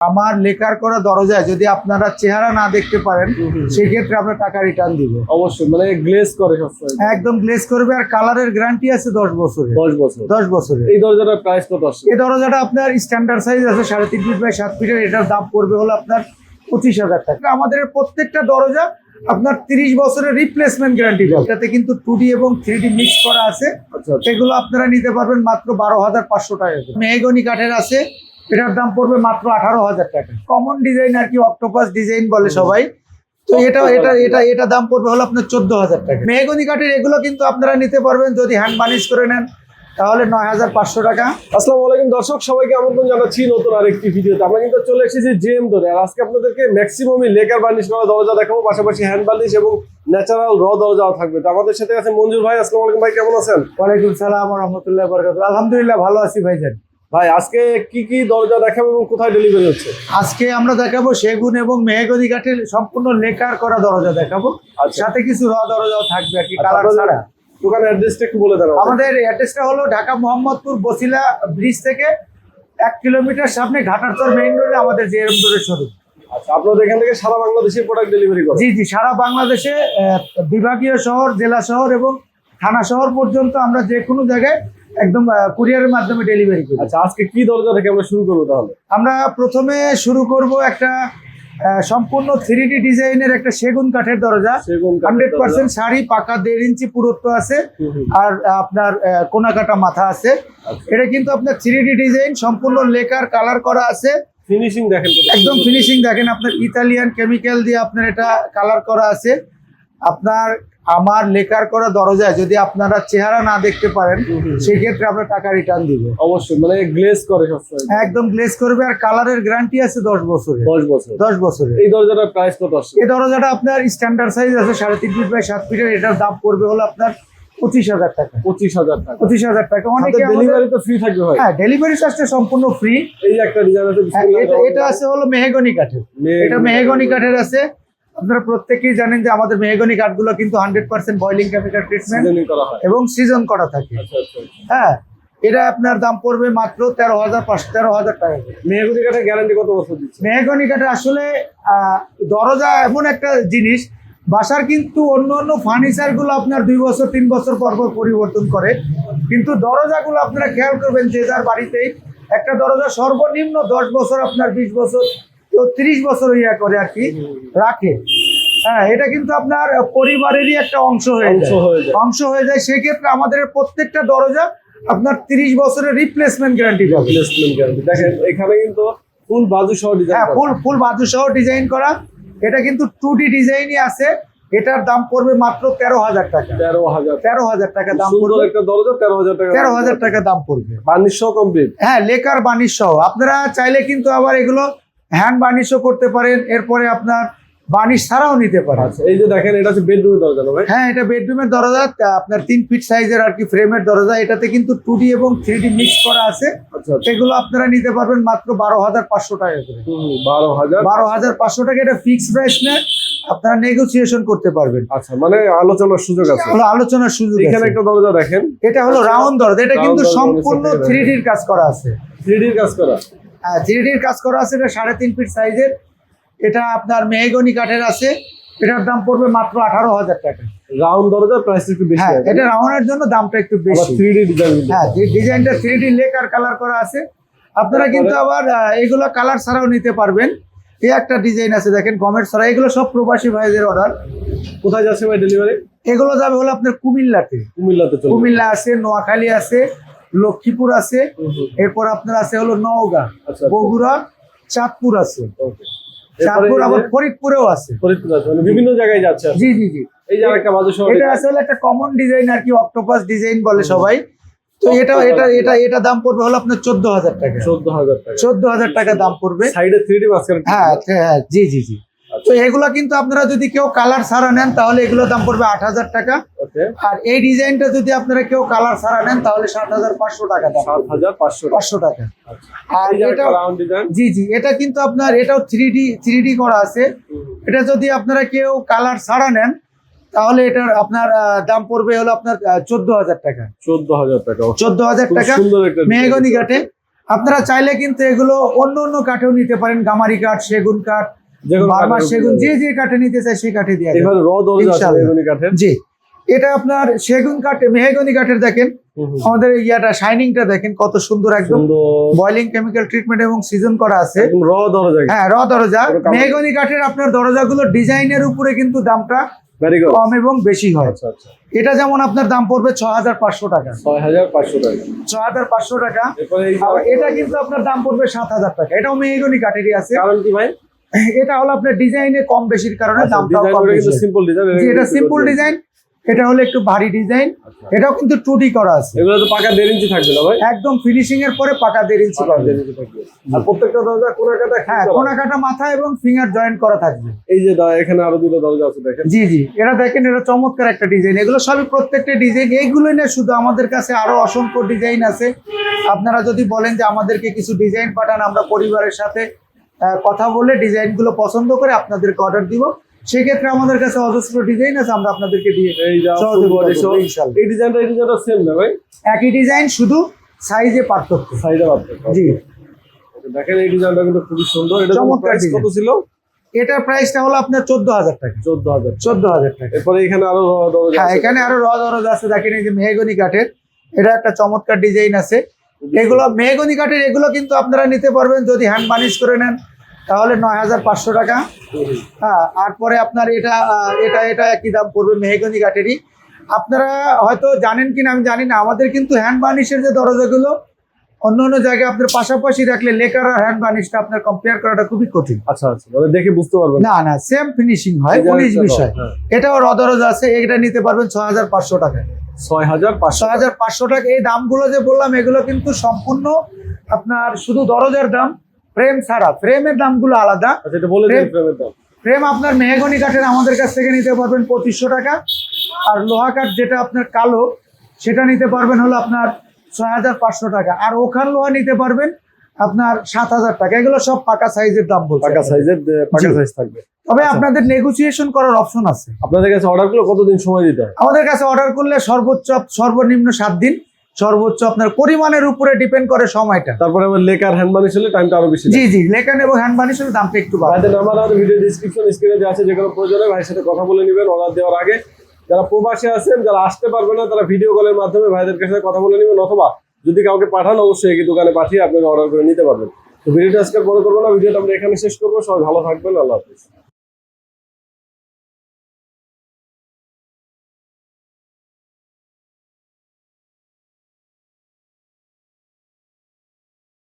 আমার লেকার করা দরজায় যদি আপনারা চেহারা না দেখতে পারেন সেক্ষেত্রে আপনার টাকা রিটার্ন দিবে। অবশ্যই মানে গ্লেজ করে সবসময়। একদম গ্লেজ করবে আর কালারের গ্যারান্টি আছে দশ বছরের। দশ বছর দশ বছরের। এই দরজাটার প্রাইস কত আসছে? এই দরজাটা আপনার স্ট্যান্ডার্ড সাইজ আছে সাড়ে তিন ফিট বাই সাত ফিটের এটার দাম পড়বে হলো আপনার পঁচিশ হাজার টাকা। আমাদের প্রত্যেকটা দরজা আপনার তিরিশ বছরের রিপ্লেসমেন্ট গ্যারান্টি পাবে। এটাতে কিন্তু টু ডি এবং থ্রি ডি মিক্স করা আছে। আচ্ছা আচ্ছা। সেগুলো আপনারা নিতে পারবেন মাত্র বারো হাজার পাঁচশো টাকা। মেহগনি কাঠের আছে এটার দাম পড়বে মাত্র আঠারো হাজার টাকা। কমন ডিজাইন আর কি অক্টোপাস ডিজাইন বলে সবাই। তো এটা এটা এটা এটা দাম পড়বে হলো আপনার চোদ্দ হাজার টাকা। মেহগনি কাঠের এগুলো কিন্তু আপনারা নিতে পারবেন যদি হ্যান্ড বানিশ করে নেন তাহলে নয় হাজার পাঁচশো টাকা। আসসালামু আলাইকুম দর্শক সবাইকে আমন্ত্রণ জানাচ্ছি নতুন আরেকটি ভিডিওতে। আমরা কিন্তু চলে এসেছি জেএম ধরে আর আজকে আপনাদেরকে ম্যাক্সিমামই লেকার বার্নিশ করা দরজা দেখাবো পাশাপাশি হ্যান্ড বার্নিশ এবং ন্যাচারাল র দরজাও থাকবে। তো আমাদের সাথে আছে মঞ্জুর ভাই। আসসালামু আলাইকুম ভাই কেমন আছেন? ওয়ালাইকুম সালাম রহমতুল্লাহ বরকাত আলহামদুলিল্লাহ ভালো আছি ভাইজান। ভাই আজকে কি কি দরজা দেখাবো এবং কোথায় ডেলিভারি হচ্ছে? আজকে আমরা দেখাবো সেগুন এবং মেহগনি কাঠের সম্পূর্ণ লেকার করা দরজা দেখাবো। আচ্ছা। সাথে কিছু র দরজাও থাকবে আর কি কালার ছাড়া। দোকানের অ্যাড্রেসটা একটু বলে দেন আমাদের। অ্যাড্রেসটা হলো ঢাকা মোহাম্মদপুর বসিলা ব্রিজ থেকে এক কিলোমিটার সামনে ঘাটারচর মেইন রোডে আমাদের জেএম রোডের শোরুম আচ্ছা আপনাদের এখান থেকে সারা বাংলাদেশে প্রোডাক্ট ডেলিভারি করেন জি জি সারা বাংলাদেশে বিভাগীয় শহর জেলা শহর এবং থানা শহর পর্যন্ত আমরা যে কোনো জায়গায় একদম কুরিয়ারের মাধ্যমে ডেলিভারি করি। আচ্ছা আজকে কি দরজা থেকে আমরা শুরু করব তাহলে? আমরা প্রথমে শুরু করব একটা সম্পূর্ণ থ্রি ডি ডিজাইনের একটা সেগুন কাঠের দরজা। হান্ড্রেড পার্সেন্ট শাড়ি পাকা দেড় ইঞ্চি পুরুত্ব আছে। আর আপনার কোনা কাটা মাথা আছে। আচ্ছা। এটা কিন্তু আপনার থ্রি ডি ডিজাইন সম্পূর্ণ লেকার কালার করা আছে। ফিনিশিং দেখেন একদম ফিনিশিং দেখেন আপনার ইতালিয়ান কেমিক্যাল দিয়ে আপনার এটা কালার করা আছে। আপনার আমার লেকার করা দরজায় যদি আপনারা চেহারা না দেখতে পারেন। সেক্ষেত্রে আপনার টাকা রিটার্ন দিবে। অবশ্যই মানে গ্লেজ করে সবসময়। একদম গ্লেজ করবে আর কালারের গ্যারান্টি আছে দশ বছরের। দশ বছর দশ বছরের। এই দরজাটার প্রাইস কত আসছে? এই দরজাটা আপনার স্ট্যান্ডার্ড সাইজ আছে সাড়ে তিন ফিট বাই সাত ফিটের এটার দাম পড়বে হলো আপনার পঁচিশ হাজার টাকা। পঁচিশ হাজার টাকা। পঁচিশ হাজার টাকা। অনেকে ডেলিভারি তো ফ্রি থাকবে ভাই। হ্যাঁ ডেলিভারি চার্জটা সম্পূর্ণ ফ্রি এই একটা ডিজাইন আছে এটা এটা আছে হলো মেহেগনি কাঠের। এটা মেহেগনি কাঠের আছে। আপনারা প্রত্যেকেই জানেন যে আমাদের মেহেগনি কাঠগুলো কিন্তু hundred percent boiling chemical treatment করা এবং সিজন করা থাকে। আচ্ছা আচ্ছা হ্যাঁ এটা আপনার দাম পড়বে মাত্র তেরো হাজার পাঁচশো তেরো হাজার টাকা মেহগুনি কাঠের গ্যারান্টি কত বছর দিচ্ছে? মেহগনি কাঠের আসলে দরজা এমন একটা জিনিস বাসার কিন্তু অন্য অন্য ফার্নিচারগুলো আপনার দুই বছর তিন বছর পর পর পরিবর্তন করে। কিন্তু দরজাগুলো আপনারা খেয়াল করবেন যে যার বাড়িতেই একটা দরজা সর্বনিম্ন দশ বছর আপনার বিশ বছর কেউ তিরিশ বছর ইয়া করে আর কি রাখে। হ্যাঁ এটা কিন্তু আপনার পরিবারেরই একটা অংশ হয়ে যায়। অংশ হয়ে যায় সেক্ষেত্রে আমাদের প্রত্যেকটা দরজা আপনার তিরিশ বছরের রিপ্লেসমেন্ট গ্যারান্টি রিপ্লেসমেন্ট গ্যারান্টি দেখেন এখানে কিন্তু ফুল বাজু সহ ডিজাইন হ্যাঁ ফুল ফুল বাজু সহ ডিজাইন করা। এটা কিন্তু টু ডি ডিজাইনই আছে। এটার দাম পড়বে মাত্র তেরো হাজার টাকা। তেরো হাজার। তেরো হাজার টাকা দাম পড়বে। একটা দরজা তেরো হাজার টাকা তেরো হাজার টাকা দাম পড়বে। সহ কমপ্লিট হ্যাঁ লেকার সহ। আপনারা চাইলে কিন্তু আবার এগুলো হ্যান্ড বানিশও করতে পারেন এরপরে আপনার বানিশ ছাড়াও নিতে পারেন। আচ্ছা এই যে দেখেন এটা হচ্ছে বেডরুমের দরজা না ভাই? হ্যাঁ এটা বেডরুমের দরজা আপনার তিন ফিট সাইজের আর কি ফ্রেমের দরজা এটাতে কিন্তু টু ডি এবং থ্রি ডি মিক্স করা আছে। আচ্ছা আচ্ছা। সেগুলো আপনারা নিতে পারবেন মাত্র বারো হাজার পাঁচশো টাকা করে। বারো হাজার বারো হাজার পাঁচশো টাকা এটা ফিক্সড প্রাইস নেয় আপনারা নেগোসিয়েশন করতে পারবেন। আচ্ছা মানে আলোচনার সুযোগ আছে। হলো আলোচনার সুযোগ এখানে একটা দরজা দেখেন। এটা হলো রাউন্ড দরজা এটা কিন্তু সম্পূর্ণ থ্রি ডির কাজ করা আছে। থ্রিডির কাজ করা। থ্রি ডির কাজ করা আছে এটা সাড়ে তিন ফিট সাইজের। এটা আপনার মেহগনি কাঠের আছে। এটার দাম পড়বে মাত্র আঠারো হাজার টাকা। রাউন্ড দরজা প্রাইস একটু বেশি হ্যাঁ এটা রাউন্ডের জন্য দামটা একটু বেশি। থ্রিডি ডিজাইন হ্যাঁ ডিজাইনটা থ্রি ডি লেকার কালার করা আছে। আপনারা কিন্তু আবার এগুলো কালার ছাড়াও নিতে পারবেন। এই একটা ডিজাইন আছে দেখেন গমের ছাড়া। এগুলো সব প্রবাসী ভাইদের অর্ডার কোথায় যাচ্ছে ভাই ডেলিভারি এগুলো যাবে হলো আপনার কুমিল্লাতে। কুমিল্লাতে কুমিল্লা আছে নোয়াখালী আছে। লক্ষ্মীপুর আছে। এরপর আপনার আছে হলো নওগাঁ আচ্ছা বগুড়া চাঁদপুর আছে। চাঁদপুর আবার ফরিদপুরেও আছে। ফরিদপুর আছে মানে বিভিন্ন জায়গায় যাচ্ছে জি জি জি। এই যে আরেকটা বাজু সহ এটা আসলে একটা কমন ডিজাইন আর কি অক্টোপাস ডিজাইন বলে সবাই। তো এটা এটা এটা এটা দাম পড়বে হলো আপনার চোদ্দ হাজার টাকা। চোদ্দ হাজার টাকা। টাকা দাম পড়বে। সাইডে হ্যাঁ হ্যাঁ জি জি জি। তো এগুলো কিন্তু আপনারা যদি কেউ কালার ছাড়া নেন তাহলে এগুলো দাম পড়বে আট হাজার টাকা। আর এই ডিজাইনটা যদি আপনারা কেউ কালার ছাড়া নেন তাহলে সাত হাজার পাঁচশো টাকা দাম সাত হাজার পাঁচশো টাকা। পাঁচশো টাকা। আর এটা জি জি এটা কিন্তু আপনার এটাও থ্রি ডি থ্রি ডি করা আছে। এটা যদি আপনারা কেউ কালার ছাড়া নেন তাহলে এটার আপনার দাম পড়বে হলো আপনার চোদ্দ হাজার টাকা। চোদ্দ হাজার টাকা চোদ্দ হাজার টাকা মেহগনি কাঠে আপনারা চাইলে কিন্তু এগুলো অন্য অন্য কাঠেও নিতে পারেন। গামারি কাঠ সেগুন কাঠ বার্মা সেগুন যে যে কাঠে নিতে চায় সেই কাঠে দিয়ে। এখানে র দরজা আছে ইনশাআল্লাহ। কাঠের। জি। এটা আপনার সেগুন কাঠ মেহগনি কাঠের দেখেন। আমাদের ইয়াটা শাইনিংটা দেখেন কত সুন্দর একদম বয়লিং কেমিক্যাল ট্রিটমেন্ট এবং সিজন করা আছে। র দরজা। হ্যাঁ র দরজা। মেহগনি কাঠের আপনার দরজাগুলো ডিজাইনের উপরে কিন্তু দামটা কম এবং বেশি হয়। আচ্ছা আচ্ছা। এটা যেমন আপনার দাম পড়বে ছ হাজার পাঁচশো টাকা। ছয় হাজার পাঁচশো টাকা। ছ হাজার পাঁচশো টাকা। এটা কিন্তু আপনার দাম পড়বে সাত হাজার টাকা। এটাও মেহগনি কাঠেরই আছে। কারণ কি ভাই? এটা হলো আপনার ডিজাইনে কম বেশির কারণে আচ্ছা, দামটাও কম বেশি। সিম্পল ডিজাইন এটা সিম্পল ডিজাইন এটা হলো একটু ভারী ডিজাইন আচ্ছা। এটাও কিন্তু টু ডি করা আছে। এগুলো তো পাকা দেড় ইঞ্চি থাকবে না ভাই? একদম ফিনিশিং এর পরে পাকা দেড় ইঞ্চি পাবে দেড় ইঞ্চি থাকবে। আর প্রত্যেকটা দরজা কোনা কাটা হ্যাঁ কোনা কাটা মাথা এবং ফিঙ্গার জয়েন্ট করা থাকবে। এই যে এখানে আরও দুটো দরজা আছে দেখেন। জি জি এটা দেখেন এটা চমৎকার একটা ডিজাইন এগুলো সবই প্রত্যেকটা ডিজাইন এইগুলোই না শুধু আমাদের কাছে আরও অসংখ্য ডিজাইন আছে। আপনারা যদি বলেন যে আমাদেরকে কিছু ডিজাইন পাঠান আমরা পরিবারের সাথে কথা বলে ডিজাইনগুলো পছন্দ করে আপনাদেরকে অর্ডার দিব। সেক্ষেত্রে আমাদের কাছে অজস্র ডিজাইন আছে আমরা আপনাদেরকে দিয়ে এই ডিজাইনটা ডিজাইনটা সেম না ভাই? একই ডিজাইন শুধু সাইজে পার্থক্য। সাইডে পার্থক্য। জি। দেখেন এই ডিজাইনটা কিন্তু খুবই সুন্দর। এটা চমৎকার কত। ছিল? এটার প্রাইসটা হলো আপনার চোদ্দ হাজার টাকা। চোদ্দ হাজার চোদ্দ হাজার টাকা। এরপরে এখানে আরও হ্যাঁ এখানে আরও র দরজ আছে। দেখেন এই যে মেহগনি কাঠের। এটা একটা চমৎকার ডিজাইন আছে। এগুলো মেহগনি কাঠের এগুলো কিন্তু আপনারা নিতে পারবেন যদি হ্যান্ড বানিশ করে নেন তাহলে নয় হাজার পাঁচশো টাকা। হ্যাঁ আর পরে আপনার এটা এটা এটা একই দাম পড়বে মেহগনি কাঠেরই। আপনারা হয়তো জানেন কি না আমি জানি না আমাদের কিন্তু হ্যান্ড বানিশের যে দরজাগুলো অন্য অন্য জায়গায় আপনার পাশাপাশি রাখলে লেকার আর হ্যান্ড বানিশটা আপনার কম্পেয়ার করাটা খুবই কঠিন। আচ্ছা আচ্ছা দেখে বুঝতে পারবেন। না না সেম ফিনিশিং হয় পুলিশ বিষয়। হ্যাঁ। এটাও রদরজ আছে এটা নিতে পারবেন ছ হাজার পাঁচশো টাকা। ছয় হাজার পাঁচশো ছয় হাজার পাঁচশো টাকা এই দামগুলো যে বললাম এগুলো কিন্তু সম্পূর্ণ আপনার শুধু দরজার দাম ফ্রেম ছাড়া। ফ্রেমের দামগুলো আলাদা। আচ্ছা এটা বলে দিন Frame- ফ্রেমের দাম। ফ্রেম আপনার মেহগনি কাঠের আমাদের কাছ থেকে নিতে পারবেন পঁচিশশো টাকা। আর লোহা কাঠ যেটা আপনার কালো সেটা নিতে পারবেন হলো আপনার ছয় হাজার পাঁচশো টাকা। আর ওখান লোহা নিতে পারবেন আপনার সাত হাজার টাকা। এগুলো সব পাকা সাইজের দাম বলছে। পাকা সাইজের পাকা সাইজ থাকবে। তবে আচ্ছা। আপনাদের নেগোসিয়েশন করার অপশন আছে। আপনাদের কাছে অর্ডারগুলো কতদিন সময় দিতে হয়? আমাদের কাছে অর্ডার করলে সর্বোচ্চ সর্বনিম্ন সাত দিন। সর্বোচ্চ আপনার পরিমাণের উপরে ডিপেন্ড করে সময়টা। তারপরে আবার লেকার হ্যান্ড বানিশ হলে টাইমটা আরও বেশি জি জি লেখান এবং হ্যান্ড বানিশের দামটা একটু বাড়বে। নাম্বার আমাদের ভিডিও ডিসক্রিপশন স্ক্রিনে দেওয়া আছে যে কোনো প্রয়োজনে ভাইয়ের সাথে কথা বলে নেবেন অর্ডার দেওয়ার আগে। যারা প্রবাসী আছেন, যারা আসতে পারবে না, তারা ভিডিও কলের মাধ্যমে ভাইদের কাছে কথা বলে নেবেন, অথবা যদি কাউকে পাঠান, অবশ্যই এই দোকানে পাঠিয়ে আপনারা অর্ডার করে নিতে পারবেন। তো ভিডিওটা আজকে বড় করব না ভিডিওটা আমরা এখানে শেষ করব। সবাই ভালো থাকবেন, আল্লাহ হাফিজ।